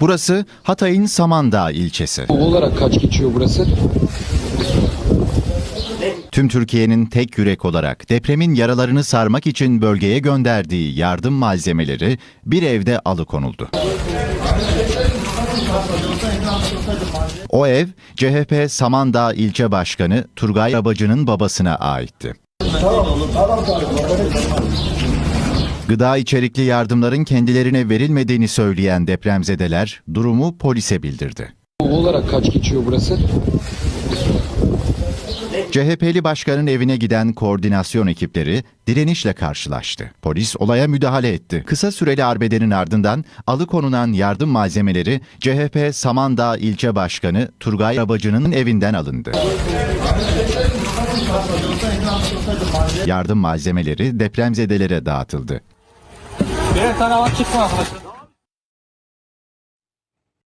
Burası Hatay'ın Samandağ ilçesi. olarak kaç geçiyor burası? Tüm Türkiye'nin tek yürek olarak depremin yaralarını sarmak için bölgeye gönderdiği yardım malzemeleri bir evde alıkonuldu. O ev CHP Samandağ ilçe başkanı Turgay Abacı'nın babasına aitti. Gıda içerikli yardımların kendilerine verilmediğini söyleyen depremzedeler durumu polise bildirdi. olarak kaç geçiyor burası? CHP'li başkanın evine giden koordinasyon ekipleri direnişle karşılaştı. Polis olaya müdahale etti. Kısa süreli arbedenin ardından alıkonulan yardım malzemeleri CHP Samandağ ilçe başkanı Turgay Abacı'nın evinden alındı. Yardım malzemeleri depremzedelere dağıtıldı. Birer tane çıksın arkadaşlar.